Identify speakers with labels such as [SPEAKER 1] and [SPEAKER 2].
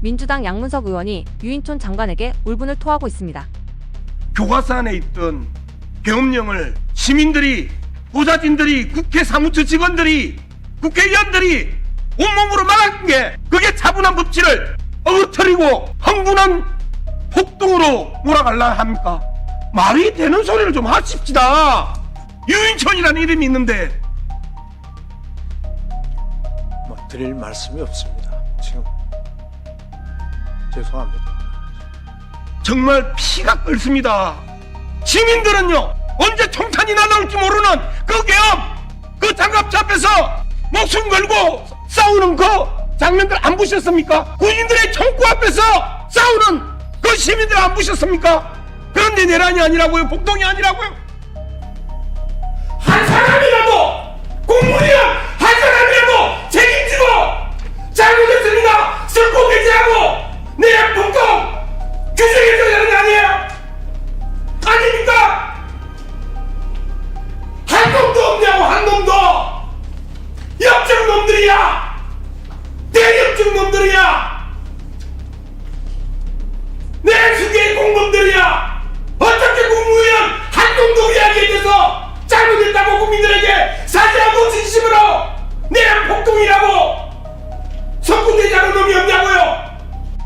[SPEAKER 1] 민주당 양문석 의원이 유인촌 장관에게 울분을 토하고 있습니다.
[SPEAKER 2] 교과서 안에 있던 계엄령을 시민들이 보좌진들이 국회 사무처 직원들이 국회의원들이 온몸으로 막은 게 그게 차분한 법치를 어그터리고 흥분한 폭동으로 몰아갈라 합니까? 말이 되는 소리를 좀 하십시다. 유인천이라는 이름이 있는데
[SPEAKER 3] 뭐 드릴 말씀이 없습니다. 지금 죄송합니다.
[SPEAKER 2] 정말 피가 끓습니다. 시민들은요 언제 총탄이 날아올지 모르는 그 계엄, 그 장갑차 앞에서 목숨 걸고 싸우는 그 장면들 안 보셨습니까? 군인들의 총구 앞에서 싸우는 그 시민들 안 보셨습니까? 그런데 내란이 아니라고요, 복동이 아니라고요. 놈들이야! 대역적 놈들이야! 내 수계의 공범들이야! 어떻게 국무위원 한 놈도 이야기에 대해서 잘못했다고 국민들에게 사죄하고 진심으로 내란 폭동이라고